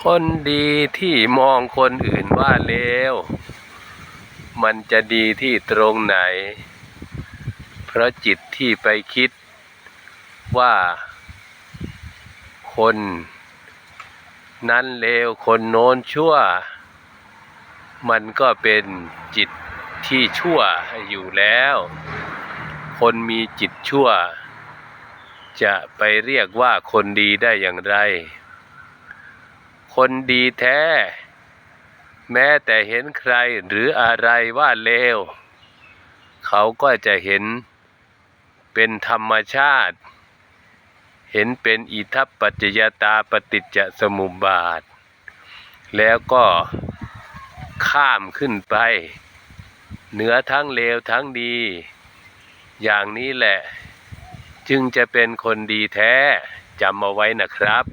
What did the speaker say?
คนดีที่มองคนอื่นว่าเลวมันจะดีที่ตรงไหน เพราะจิตที่ไปคิดว่า คน นั้นเลวคนโน้นชั่ว มันก็เป็นจิตที่ชั่วอยู่แล้ว คนมีจิตชั่ว จะไปเรียกว่าคนดีได้อย่างไร คนดีแท้ แม้แต่เห็นใครหรืออะไรว่าเลว เขาก็จะเห็นเป็นธรรมชาติ เห็นเป็นอิทัปปัจจยตาปฏิจจสมุปบาท แล้วก็ข้ามขึ้นไป เหนือทั้งเลวทั้งดี อย่างนี้แหละ จึงจะเป็นคนดีแท้จำเอาไว้นะครับ